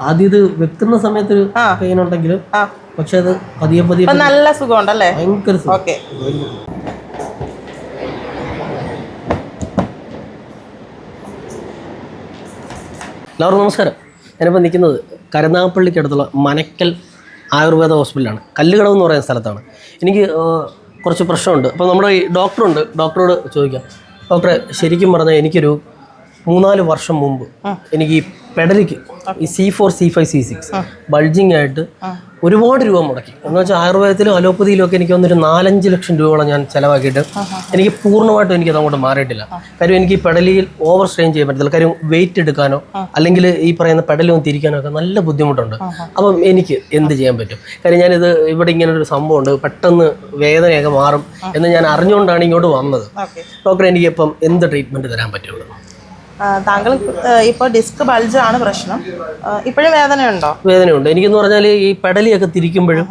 ആദ്യം ഇത് വെക്കുന്ന സമയത്ത് ഒരു പെയിൻ ഉണ്ടെങ്കിലും പക്ഷെ അത് പതിയെ പതിയെ നല്ല നല്ല സുഖമുണ്ടല്ലേ? ഭയങ്കര സുഖം. ഓക്കെ. എല്ലാവർക്കും നമസ്കാരം. ഞാനിപ്പോൾ നിൽക്കുന്നത് കരുനാഗപ്പള്ളിക്കടുത്തുള്ള മനക്കൽ ആയുർവേദ ഹോസ്പിറ്റലാണ് കല്ലുകടവ് എന്ന് പറയുന്ന സ്ഥലത്താണ്. എനിക്ക് കുറച്ച് പ്രശ്നമുണ്ട്. അപ്പോൾ നമ്മുടെ ഈ ഡോക്ടറുണ്ട്. ഡോക്ടറോട് ചോദിക്കാം. ഡോക്ടറെ ശരിക്കും പറഞ്ഞാൽ എനിക്കൊരു മൂന്നാൽ വർഷം മുമ്പ് എനിക്ക് ഈ പെഡലിക്ക് ഈ C four C five C six bulging ആയിട്ട് ഒരുപാട് രൂപ മുടക്കി. എന്ന് വെച്ചാൽ ആയുർവേദത്തിലും അലോപ്പതിയിലും ഒക്കെ എനിക്ക് വന്നൊരു നാലഞ്ച് ലക്ഷം രൂപയോളം ഞാൻ ചിലവാക്കിയിട്ട് എനിക്ക് പൂർണമായിട്ടും എനിക്ക് അതങ്ങോട്ട് മാറിയിട്ടില്ല. കാര്യം എനിക്ക് ഈ പെഡലിൽ ഓവർ സ്ട്രെയിൻ ചെയ്യാൻ പറ്റത്തില്ല. കാര്യം വെയിറ്റ് എടുക്കാനോ അല്ലെങ്കിൽ ഈ പറയുന്ന പെഡലും തിരിക്കാനോ ഒക്കെ നല്ല ബുദ്ധിമുട്ടുണ്ട്. അപ്പം എനിക്ക് എന്ത് ചെയ്യാൻ പറ്റും? കാര്യം ഞാനിത് ഇവിടെ ഇങ്ങനെ ഒരു സംഭവം ഉണ്ട്. പെട്ടെന്ന് വേദനയൊക്കെ മാറും എന്ന് ഞാൻ അറിഞ്ഞുകൊണ്ടാണ് ഇങ്ങോട്ട് വന്നത്. ഡോക്ടർ എനിക്ക് ഇപ്പം എന്ത് ട്രീറ്റ്മെന്റ് തരാൻ പറ്റുള്ളൂ? താങ്കൾ ഇപ്പോൾ ഡിസ്ക് ബൾജാണ് പ്രശ്നം. ഇപ്പോഴും വേദനയുണ്ടോ? വേദനയുണ്ട്. എനിക്കെന്ന് പറഞ്ഞാൽ ഈ പെടലിയൊക്കെ തിരിക്കുമ്പോഴും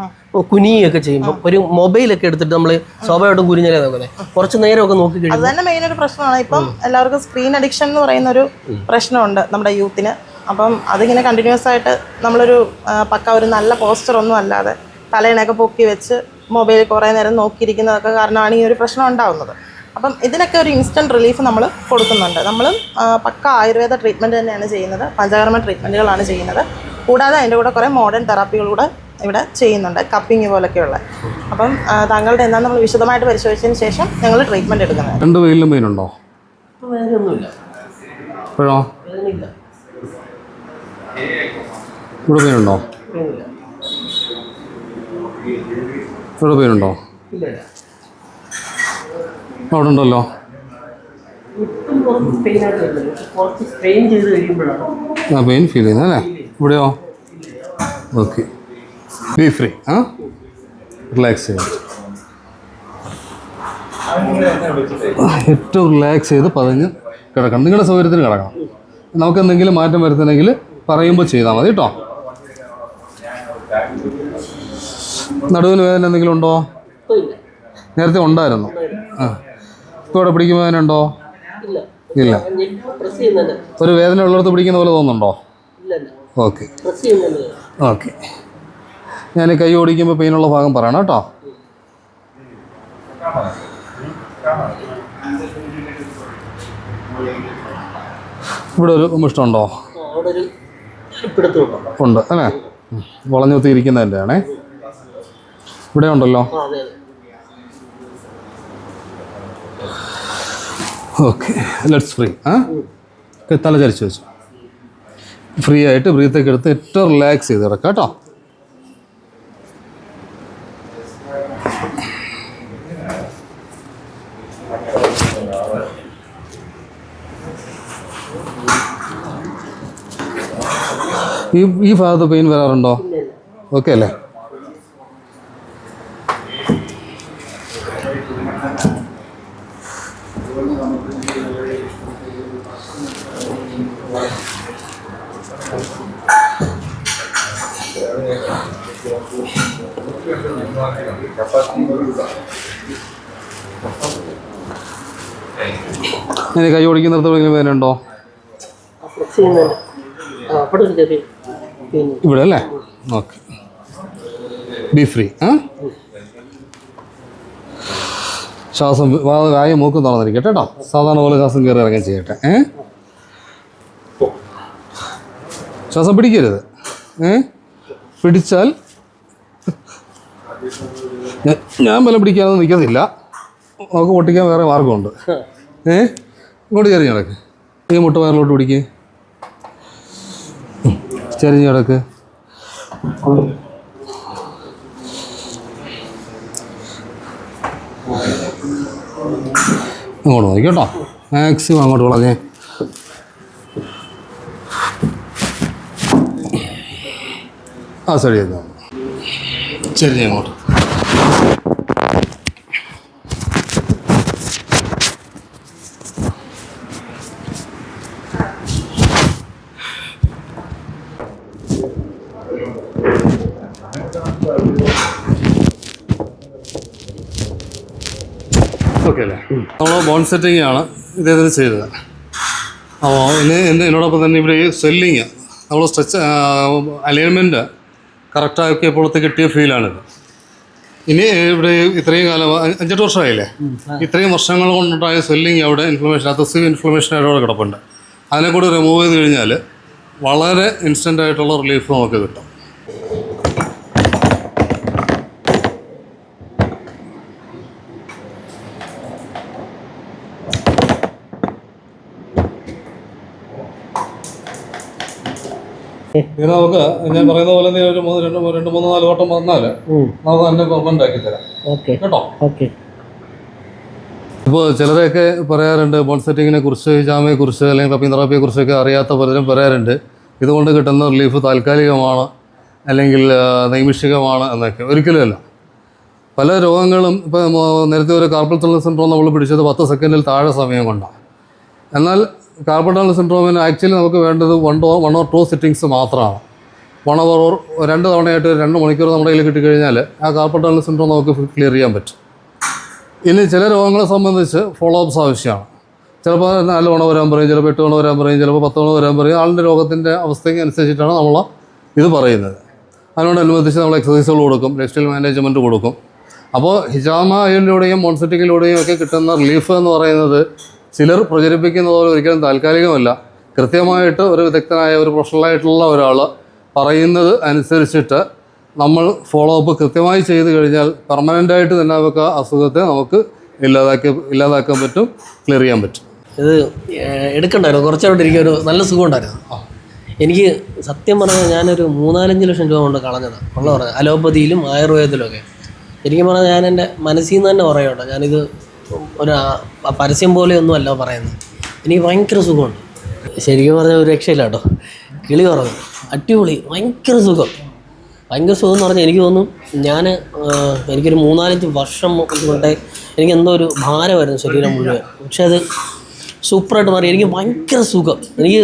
കുനിയൊക്കെ ചെയ്യുമ്പോൾ ഒരു മൊബൈലൊക്കെ എടുത്തിട്ട് നമ്മൾ സ്വാഭാവികമായിട്ടും കുനിഞ്ഞാലേ നോക്കുന്നത് കുറച്ച് നേരമൊക്കെ നോക്കി കഴിഞ്ഞാൽ അത് തന്നെ മെയിൻ ഒരു പ്രശ്നമാണ്. ഇപ്പം എല്ലാവർക്കും സ്ക്രീൻ അഡിക്ഷൻ എന്ന് പറയുന്ന ഒരു പ്രശ്നമുണ്ട് നമ്മുടെ യൂത്തിന് അപ്പം അതിങ്ങനെ കണ്ടിന്യൂസ് ആയിട്ട് നമ്മളൊരു പക്ക ഒരു നല്ല പോസ്റ്റർ ഒന്നും അല്ലാതെ തലേണയൊക്കെ പൊക്കി വെച്ച് മൊബൈൽ കുറേ നേരം നോക്കിയിരിക്കുന്നതൊക്കെ കാരണമാണ് ഈ ഒരു പ്രശ്നം ഉണ്ടാവുന്നത്. അപ്പം ഇതിനൊക്കെ ഒരു ഇൻസ്റ്റന്റ് റിലീഫ് നമ്മൾ കൊടുക്കുന്നുണ്ട്. നമ്മൾ പക്ക ആയുർവേദ ട്രീറ്റ്മെന്റ് തന്നെയാണ് ചെയ്യുന്നത്. പഞ്ചകർമ്മ ട്രീറ്റ്മെന്റുകളാണ് ചെയ്യുന്നത്. കൂടാതെ അതിന്റെ കൂടെ കുറേ മോഡേൺ തെറാപ്പികൾ കൂടെ ഇവിടെ ചെയ്യുന്നുണ്ട്. കപ്പിങ് പോലൊക്കെയുള്ള. അപ്പം താങ്കളുടെ എന്താ നമ്മൾ വിശദമായിട്ട് പരിശോധിച്ചതിന് ശേഷം ഞങ്ങൾ ട്രീറ്റ്മെന്റ് എടുക്കുന്നത്. രണ്ട് വെയിലും പെയിനുണ്ടോ ഇപ്പോഴോ? ഇവിടെ പെയിനുണ്ടോ ഇവിടെ പെയിനുണ്ടോ ഇല്ല ഇല്ല അവിടെ ഉണ്ടല്ലോ ഇപ്പം കുറച്ച് പെയിനായിട്ട് വരുന്നില്ല പക്ഷെ കുറച്ച് സ്ട്രെയിൻ ചെയ്ത് ഉണ്ടല്ലോ ആ പെയിൻ ഫീൽ ചെയ്യുന്നത് അല്ലേ? ഇവിടെയോ? ഓക്കെ ബി ഫ്രീ ആ? റിലാക്സ് ചെയ്യാം. ഏറ്റവും റിലാക്സ് ചെയ്ത് പതിഞ്ഞ് കിടക്കണം. നിങ്ങളുടെ സൗകര്യത്തിന് കിടക്കണം. നമുക്ക് എന്തെങ്കിലും മാറ്റം വരുത്തണമെങ്കിൽ പറയുമ്പോൾ ചെയ്താൽ മതി കേട്ടോ. നടുവിന് വേദന എന്തെങ്കിലും ഉണ്ടോ? നേരത്തെ ഉണ്ടായിരുന്നു. ആ. ഇവിടെ പിടിക്കുമ്പോൾ വേദന ഉണ്ടോ? ഇല്ല. ഒരു വേദന ഉള്ളിടത്ത് പിടിക്കുന്ന പോലെ തോന്നുന്നുണ്ടോ? ഓക്കെ. ഓക്കെ. ഞാൻ കൈ ഓടിക്കുമ്പോൾ പെയിനുള്ള ഭാഗം പറയണം കേട്ടോ. ഇവിടെ ഒരു ഇഷ്ടമുണ്ടോ ഉണ്ട് അല്ലേ. വളഞ്ഞു കുത്തിയിരിക്കുന്നതിന്റെ ആണേ ഇവിടെ ഉണ്ടല്ലോ ഓക്കെ ലെറ്റ്സ് ഫ്രീ ആ? ഓക്കെ, തല ചരിച്ച് വെച്ചു. ഫ്രീ ആയിട്ട് ബ്രീത്തൊക്കെ എടുത്ത് ഏറ്റവും റിലാക്സ് ചെയ്ത് കിടക്കാം കേട്ടോ. ഈ ഈ ഭാഗത്ത് പെയിൻ വരാറുണ്ടോ? ഓക്കെ അല്ലേ? ഞാൻ കൈ ഓടിക്കുന്നിടത്ത് എവിടെയെങ്കിലും വേദന ഉണ്ടോ ആ പ്രസ് ചെയ്യുന്നുണ്ട് ആ അവിടെ ഒരു ചെറിയ പെയിൻ ഇവിടെ അല്ലേ? ഓക്കെ. ബി ഫ്രീ ആ? ശ്വാസം വായ മൂക്കും തുറന്നിരിക്കട്ടെ കേട്ടോ. സാധാരണ പോലെ ശ്വാസം കയറി ഇറങ്ങാൻ ചെയ്യട്ടെ. ഏ? ശ്വാസം പിടിക്കരുത്. ഏ? പിടിച്ചാൽ ഞാൻ- ബലം പിടിക്കാനൊന്നും നിൽക്കത്തില്ല. നമുക്ക് പൊട്ടിക്കാൻ വേറെ മാർഗമുണ്ട് ഏ? ഇങ്ങോട്ട് ചെറിയ കിടക്ക് ഈ മുട്ട വയറിലോട്ട് പിടിക്ക്. ചെറിഞ്ഞ് കിടക്ക് അങ്ങോട്ട് നോക്കി കേട്ടോ മാക്സിമം അങ്ങോട്ട് വളഞ്ഞേ. ആ ശരി ശരി അങ്ങോട്ട്. ഓക്കെ അല്ലേ? നമ്മൾ ബോൺ സെറ്റിംഗ് ആണ് ഇദ്ദേഹത്തിന് ചെയ്തത്. അപ്പോൾ ഇനി എന്റെ എന്നോടൊപ്പം തന്നെ ഇവിടെ ഈ സ്വെല്ലിങ് നമ്മൾ സ്ട്രെച്ച് അലൈൻമെന്റ് കറക്റ്റാക്കിയപ്പോഴത്തെ കിട്ടിയ ഫീലാണിത്. ഇനി ഇവിടെ ഇത്രയും കാലം അഞ്ചെട്ട് വർഷമായില്ലേ? ഇത്രയും വർഷങ്ങൾ കൊണ്ടുണ്ടായ സ്വെല്ലിങ് അവിടെ ഇൻഫ്ലമേഷൻ അതസീവ് ഇൻഫ്ലമേഷൻ അവിടെ കിടപ്പുണ്ട്. അതിനെ കൂടി റിമൂവ് ചെയ്ത് കഴിഞ്ഞാൽ വളരെ ഇൻസ്റ്റന്റ് ആയിട്ടുള്ള റിലീഫ് നമുക്ക് കിട്ടും. ഇത് നമുക്ക് ഞാൻ പറയുന്ന പോലെ നീ ഒരു മൂന്ന് രണ്ട് രണ്ട് മൂന്ന് നാല് വട്ടം വന്നാൽ നമുക്ക് തന്നെ പെർമനന്റ് ആക്കി തരാം. ഓക്കെ. കേട്ടോ? ഓക്കെ. ഇപ്പോൾ ചിലരൊക്കെ പറയാറുണ്ട് ബോൺ സെറ്റിങ്ങിനെ കുറിച്ച് ജാമയെ കുറിച്ച് അല്ലെങ്കിൽ ക്ലബിംഗ് തെറാപ്പിയെ കുറിച്ചൊക്കെ അറിയാത്ത പലരും പറയാറുണ്ട്. ഇതുകൊണ്ട് കിട്ടുന്ന റിലീഫ് താൽക്കാലികമാണ് അല്ലെങ്കിൽ നൈമിഷികമാണ് എന്നൊക്കെ. ഒരിക്കലുമല്ല പല രോഗങ്ങളും ഇപ്പോൾ നേരത്തെ ഒരു കാർപ്പൽ തുള്ളൽ സിൻഡ്രോം നമ്മൾ പിടിച്ചത് പത്ത് സെക്കൻഡിൽ താഴെ സമയം കൊണ്ടാണ്. എന്നാൽ കാർപ്പൽ ടണൽ സിൻഡ്രോമിന് ആക്ച്വലി നമുക്ക് വേണ്ടത് one or one or two sittings മാത്രമാണ്. വൺ അവർ ഓർ രണ്ട് തവണയായിട്ട് രണ്ട് മണിക്കൂർ നമ്മുടെ കയ്യിൽ കിട്ടിക്കഴിഞ്ഞാൽ ആ കാർബൺ ടണൽ സിൻഡ്രോം നമുക്ക് ക്ലിയർ ചെയ്യാൻ പറ്റും. ഇനി ചില രോഗങ്ങളെ സംബന്ധിച്ച് ഫോളോ അപ്സ് ആവശ്യമാണ്. ചിലപ്പോൾ നാല് തവണ വരാൻ പറയും ചിലപ്പോൾ എട്ട് തവണ വരാൻ പറയും ചിലപ്പോൾ പത്ത് തവണ വരാൻ പറയും. ആളിന്റെ രോഗത്തിന്റെ അവസ്ഥയ്ക്ക് അനുസരിച്ചിട്ടാണ് നമ്മൾ ഇത് പറയുന്നത്. അതിനോടനുബന്ധിച്ച് നമ്മൾ എക്സസൈസുകൾ കൊടുക്കും ലൈഫ് സ്റ്റൈൽ മാനേജ്മെന്റ് കൊടുക്കും അപ്പോൾ ഹിജാമയിലൂടെയും മോൺസെറ്റിക്കിലൂടെയും ഒക്കെ കിട്ടുന്ന റിലീഫ് എന്ന് പറയുന്നത് ചിലർ പ്രചരിപ്പിക്കുന്ന പോലെ ഒരിക്കലും താൽക്കാലികമല്ല. കൃത്യമായിട്ട് ഒരു വിദഗ്ധനായ ഒരു പ്രൊഫഷണലായിട്ടുള്ള ഒരാൾ പറയുന്നത് അനുസരിച്ചിട്ട് നമ്മൾ ഫോളോ അപ്പ് കൃത്യമായി ചെയ്ത് കഴിഞ്ഞാൽ പെർമനന്റായിട്ട് തന്നെ നമുക്ക് ആ അസുഖത്തെ നമുക്ക് ഇല്ലാതാക്കി ഇല്ലാതാക്കാൻ പറ്റും ക്ലിയർ ചെയ്യാൻ പറ്റും. ഇത് എടുക്കണ്ടായിരുന്നു. കുറച്ചായിട്ട് എനിക്കൊരു ഒരു നല്ല സുഖം ഉണ്ടായിരുന്നു. എനിക്ക് സത്യം പറഞ്ഞാൽ ഞാനൊരു മൂന്നാലഞ്ച് ലക്ഷം രൂപ കൊണ്ട് കളഞ്ഞതാണ് ഉള്ള പറഞ്ഞത്. അലോപ്പതിയിലും ആയുർവേദത്തിലും ഒക്കെ. ശരിക്കും പറഞ്ഞാൽ ഞാൻ എന്റെ മനസ്സിൽ നിന്ന് തന്നെ പറയുകയുണ്ടോ ഞാനിത് ഒരു പരസ്യം പോലെ ഒന്നും അല്ല പറയുന്നത്. എനിക്ക് ഭയങ്കര സുഖമുണ്ട്. ശരിക്കും പറഞ്ഞാൽ ഒരു രക്ഷയില്ല കേട്ടോ. കിളി പറഞ്ഞു അടിപൊളി. ഭയങ്കര സുഖം. ഭയങ്കര സുഖം എന്ന് പറഞ്ഞാൽ എനിക്ക് തോന്നുന്നു ഞാൻ എനിക്കൊരു മൂന്നാലഞ്ച് വർഷം കൊണ്ട് എനിക്ക് എന്തോ ഒരു ഭാരമായിരുന്നു ശരീരം മുഴുവൻ. പക്ഷെ അത് സൂപ്പറായിട്ട് മാറി. എനിക്ക് ഭയങ്കര സുഖം. എനിക്ക്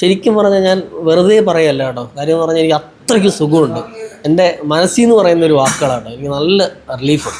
ശരിക്കും പറഞ്ഞാൽ ഞാൻ വെറുതെ പറയല്ല കേട്ടോ. കാര്യം എന്ന് പറഞ്ഞാൽ എനിക്ക് അത്രയ്ക്ക് സുഖമുണ്ട്. എന്റെ മനസ്സിൽ നിന്ന് പറയുന്ന ഒരു വാക്കുകളാട്ടോ എനിക്ക് നല്ല റിലീഫ്